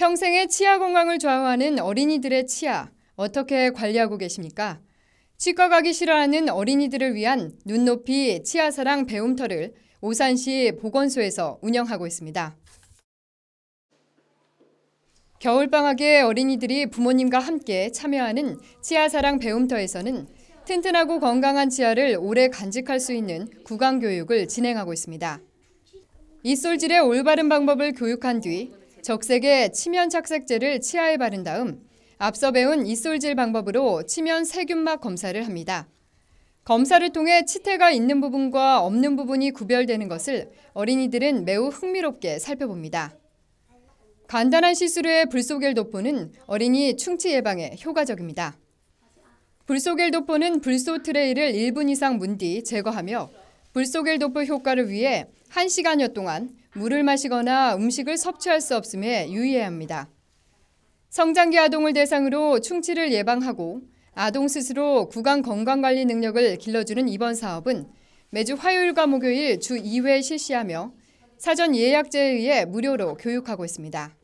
평생의 치아 건강을 좌우하는 어린이들의 치아 어떻게 관리하고 계십니까? 치과 가기 싫어하는 어린이들을 위한 눈높이 치아사랑 배움터를 오산시 보건소에서 운영하고 있습니다. 겨울방학에 어린이들이 부모님과 함께 참여하는 치아사랑 배움터에서는 튼튼하고 건강한 치아를 오래 간직할 수 있는 구강교육을 진행하고 있습니다. 이솔질의 올바른 방법을 교육한 뒤 적색의 치면 착색제를 치아에 바른 다음 앞서 배운 이솔질 방법으로 치면 세균막 검사를 합니다. 검사를 통해 치태가 있는 부분과 없는 부분이 구별되는 것을 어린이들은 매우 흥미롭게 살펴봅니다. 간단한 시술의 불소겔 도포는 어린이 충치 예방에 효과적입니다. 불소겔 도포는 불소 트레이를 1분 이상 문 뒤 제거하며 불소겔 도포 효과를 위해 1시간여 동안 물을 마시거나 음식을 섭취할 수 없음에 유의해야 합니다. 성장기 아동을 대상으로 충치를 예방하고 아동 스스로 구강 건강관리 능력을 길러주는 이번 사업은 매주 화요일과 목요일 주 2회 실시하며 사전 예약제에 의해 무료로 교육하고 있습니다.